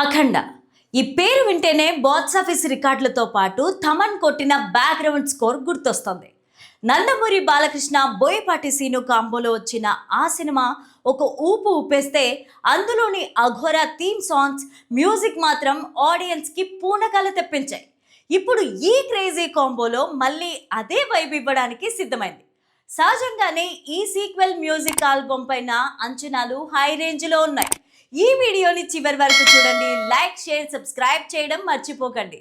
అఖండ. ఈ పేరు వింటేనే బాక్స్ ఆఫీస్ రికార్డులతో పాటు థమన్ కొట్టిన బ్యాక్గ్రౌండ్ స్కోర్ గుర్తొస్తుంది. నందమూరి బాలకృష్ణ బోయపాటి సీను కాంబోలో వచ్చిన ఆ సినిమా ఒక ఊపు ఊపేస్తే అందులోని అఘోర థీమ్ సాంగ్స్ మ్యూజిక్ మాత్రం ఆడియన్స్కి పూనకాలు తెప్పించాయి. ఇప్పుడు ఈ క్రేజీ కాంబోలో మళ్ళీ అదే వైబ్ ఇవ్వడానికి సిద్ధమైంది. సహజంగానే ఈ సీక్వెల్ మ్యూజిక్ ఆల్బమ్ పైన అంచనాలు హై రేంజ్లో ఉన్నాయి. ఈ వీడియోని చివరి వరకు చూడండి. లైక్ షేర్ సబ్స్క్రైబ్ చేయడం మర్చిపోకండి.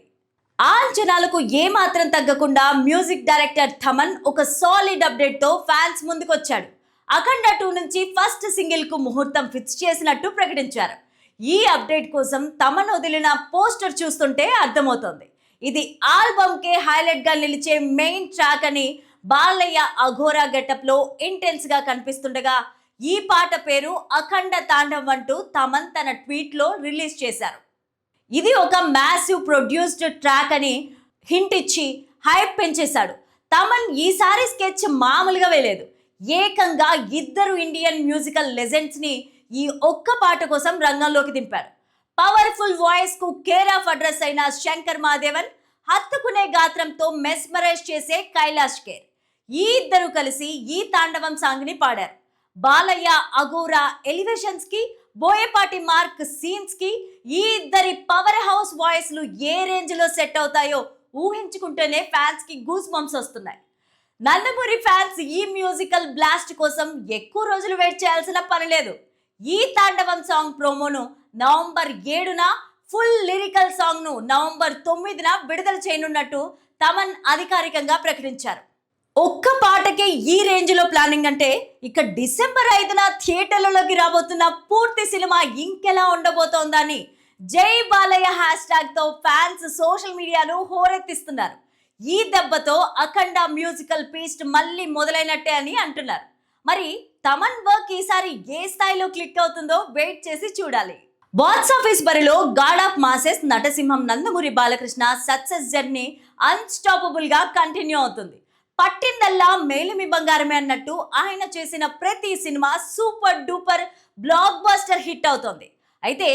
ఆంచనాలకు ఏమాత్రం తగ్గకుండా మ్యూజిక్ డైరెక్టర్ థమన్ ఒక సాలిడ్ అప్డేట్తో ఫ్యాన్స్ ముందుకొచ్చాడు. అఖండ టూ నుంచి ఫస్ట్ సింగిల్కు ముహూర్తం ఫిక్స్ చేసినట్టు ప్రకటించారు. ఈ అప్డేట్ కోసం తమను వదిలిన పోస్టర్ చూస్తుంటే అర్థమవుతోంది. ఇది ఆల్బమ్కే హైలైట్గా నిలిచే మెయిన్ ట్రాక్ అని బాలయ్య అఘోరా గెటప్లో ఇంటెన్స్గా కనిపిస్తుండగా ఈ పాట పేరు అఖండ తాండవం అంటూ తమన్ తన ట్వీట్లో రిలీజ్ చేశారు. ఇది ఒక మ్యాసివ్ ప్రొడ్యూస్డ్ ట్రాక్ అని హింట్ ఇచ్చి హైప్ పెంచేశాడు. తమన్ ఈసారి స్కెచ్ మామూలుగా వేయలేదు. ఏకంగా ఇద్దరు ఇండియన్ మ్యూజికల్ లెజెండ్స్ని ఈ ఒక్క పాట కోసం రంగంలోకి దింపారు. పవర్ఫుల్ వాయిస్కు కేర్ ఆఫ్ అడ్రస్ అయిన శంకర్ మాదేవన్ హత్తుకునే గాత్రంతో మెస్మరైజ్ చేసే కైలాష్ కేర్. ఈ ఇద్దరు కలిసి ఈ తాండవం సాంగ్ని పాడారు. బాలయ్య అగోరా ఎలివేషన్స్కి బోయపాటి మార్క్ సీన్స్కి ఈ ఇద్దరి పవర్ హౌస్ వాయిస్లు ఏ రేంజ్లో సెట్ అవుతాయో ఊహించుకుంటేనే ఫ్యాన్స్కి గూస్ బంప్స్ వస్తున్నాయి. నందమూరి ఫ్యాన్స్ ఈ మ్యూజికల్ బ్లాస్ట్ కోసం ఎక్కువ రోజులు వెయిట్ చేయాల్సిన పని లేదు. ఈ తాండవం సాంగ్ ప్రోమోను నవంబర్ ఏడున ఫుల్ లిరికల్ సాంగ్ను నవంబర్ తొమ్మిదిన విడుదల చేయనున్నట్టు తమన్ అధికారికంగా ప్రకటించారు. ఒక్క పాటకే ఈ రేంజ్లో ప్లానింగ్ అంటే ఇక డిసెంబర్ ఐదున థియేటర్లలోకి రాబోతున్న పూర్తి సినిమా ఇంకెలా ఉండబోతోందని జై బాలయ్య హ్యాష్ ట్యాగ్తో ఫ్యాన్స్ సోషల్ మీడియాలో హోరెత్తిస్తున్నారు. ఈ దెబ్బతో అఖండ మ్యూజికల్ పీస్ట్ మళ్ళీ మొదలైనట్టే అని అంటున్నారు. మరి తమన్ వర్క్ ఈసారి ఏ స్థాయిలో క్లిక్ అవుతుందో వెయిట్ చేసి చూడాలి. బాక్స్ ఆఫీస్ బరిలో గాడ్ ఆఫ్ మాసెస్ నటసింహం నందమూరి బాలకృష్ణ సక్సెస్ జర్నీ అన్స్టాపబుల్గా కంటిన్యూ అవుతుంది. పట్టిందల్లా మేలిమి బంగారమే అన్నట్టు ఆయన చేసిన ప్రతి cinema super duper blockbuster hit అవుతోంది. అయితే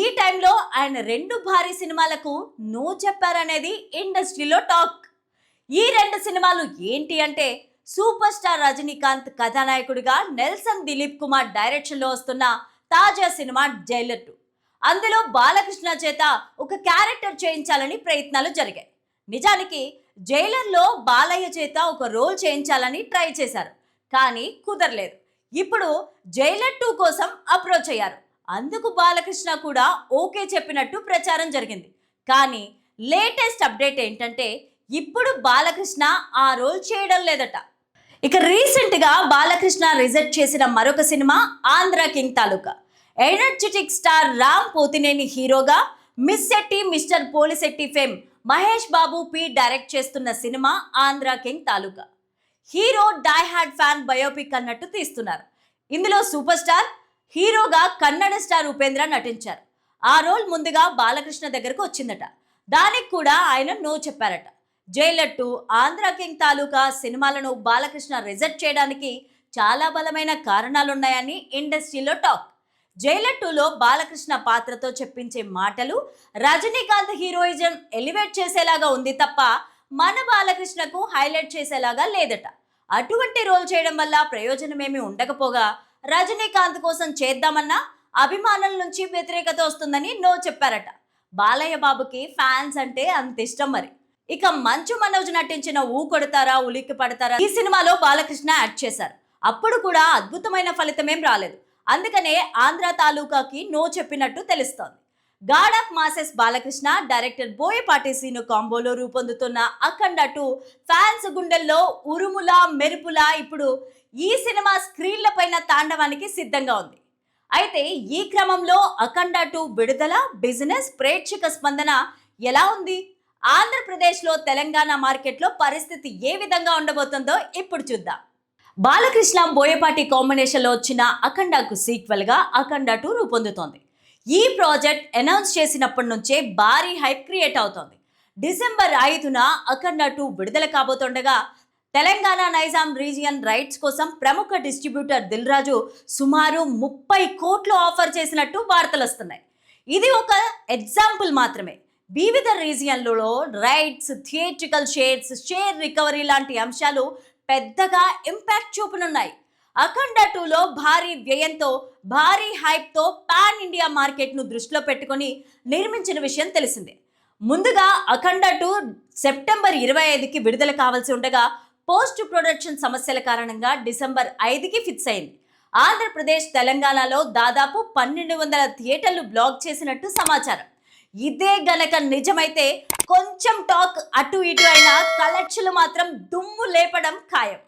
ఈ టైంలో ఆయన రెండు భారీ సినిమాలకు నో చెప్పారనేది ఇండస్ట్రీలో టాక్. ఈ రెండు సినిమాలు ఏంటి అంటే సూపర్ స్టార్ రజనీకాంత్ కథానాయకుడిగా నెల్సన్ దిలీప్ కుమార్ డైరెక్షన్లో వస్తున్న తాజా సినిమా జైలర్ టూ. అందులో బాలకృష్ణ చేత ఒక క్యారెక్టర్ చేయించాలని ప్రయత్నాలు జరిగాయి. నిజానికి జైలర్లో బాలయ్య చేత ఒక రోల్ చేయించాలని ట్రై చేశారు కానీ కుదరలేదు. ఇప్పుడు జైలర్ టూ కోసం అప్రోచ్ అయ్యారు. అందుకు బాలకృష్ణ కూడా ఓకే చెప్పినట్టు ప్రచారం జరిగింది. కానీ లేటెస్ట్ అప్డేట్ ఏంటంటే ఇప్పుడు బాలకృష్ణ ఆ రోల్ చేయడం లేదట. ఇక రీసెంట్గా బాలకృష్ణ రిజెక్ట్ చేసిన మరొక cinema Andhra king Taluka. Energetic star Ram Pothineni హీరోగా Miss Shetty Mister Polishetty fame Mahesh Babu P direct చేస్తున్న cinema Andhra king Taluka. Hero die fan biopic అన్నట్టు తీస్తున్నారు. ఇందులో సూపర్ స్టార్ హీరోగా కన్నడ స్టార్ ఉపేంద్ర నటించారు. ఆ రోల్ ముందుగా బాలకృష్ణ దగ్గరకు వచ్చిందట. దానికి కూడా ఆయన నో చెప్పారట. జైలట్టు ఆంధ్ర కింగ్ తాలూకా సినిమాలను బాలకృష్ణ రిజెక్ట్ చేయడానికి చాలా బలమైన కారణాలున్నాయని ఇండస్ట్రీలో టాక్. జైలర్ టూలో బాలకృష్ణ పాత్రతో చెప్పించే మాటలు రజనీకాంత్ హీరోయిజం ఎలివేట్ చేసేలాగా ఉంది తప్ప మన బాలకృష్ణకు హైలైట్ చేసేలాగా లేదట. అటువంటి రోల్ చేయడం వల్ల ప్రయోజనమేమి ఉండకపోగా రజనీకాంత్ కోసం చేద్దామన్నా అభిమానుల నుంచి వ్యతిరేకత వస్తుందని నో చెప్పారట. బాలయ్య బాబుకి ఫ్యాన్స్ అంటే అంత ఇష్టం మరి. ఇక మంచు మనోజ్ నటించిన ఊ కొడతారా ఉలిక్కి పడతారా ఈ సినిమాలో బాలకృష్ణ యాడ్ చేశారు. అప్పుడు కూడా అద్భుతమైన ఫలితమేం రాలేదు. అందుకనే ఆంధ్ర తాలూకాకి నో చెప్పినట్టు తెలుస్తోంది. God of masses Balakrishna director Boyapati Seenu కాంబోలో రూపొందుతున్న అఖండ టూ ఫ్యాన్స్ గుండెల్లో ఉరుములా మెరుపులా ఇప్పుడు ఈ సినిమా స్క్రీన్ల పైన తాండవానికి సిద్ధంగా ఉంది. అయితే ఈ క్రమంలో అఖండ టూ విడుదల బిజినెస్ ప్రేక్షక స్పందన ఎలా ఉంది? ఆంధ్రప్రదేశ్లో తెలంగాణ మార్కెట్లో పరిస్థితి ఏ విధంగా ఉండబోతుందో ఇప్పుడు చూద్దాం. బాలకృష్ణ బోయపాటి కాంబినేషన్లో వచ్చిన అఖండకు సీక్వెల్గా అఖండ టూ రూపొందుతోంది. ఈ ప్రాజెక్ట్ అనౌన్స్ చేసినప్పటి నుంచే భారీ హైప్ క్రియేట్ అవుతోంది. డిసెంబర్ ఐదున అఖండ టూ విడుదల కాబోతుండగా తెలంగాణ నైజాం రీజియన్ రైట్స్ కోసం ప్రముఖ డిస్ట్రిబ్యూటర్ దిల్ రాజు సుమారు ముప్పై కోట్లు ఆఫర్ చేసినట్టు వార్తలు వస్తున్నాయి. ఇది ఒక ఎగ్జాంపుల్ మాత్రమే. వివిధ రీజియన్లలో rights theatrical shares share recovery లాంటి అంశాలు పెద్దగా ఇంపాక్ట్ చూపనున్నాయి. అఖండ టూలో భారీ వ్యయంతో భారీ హైప్తో పాన్ ఇండియా మార్కెట్ను దృష్టిలో పెట్టుకొని నిర్మించిన విషయం తెలిసిందే. ముందుగా అఖండ టూ సెప్టెంబర్ ఇరవై ఐదుకి విడుదల కావాల్సి ఉండగా పోస్ట్ ప్రొడక్షన్ సమస్యల కారణంగా డిసెంబర్ ఐదుకి ఫిక్స్ అయింది. ఆంధ్రప్రదేశ్ తెలంగాణలో దాదాపు పన్నెండు వందల థియేటర్లు బ్లాక్ చేసినట్టు సమాచారం. ఇదే గనక నిజమైతే కొంచెం టాక్ అటు ఇటు అయినా కలెక్షన్లు మాత్రం దుమ్ము లేపడం ఖాయం.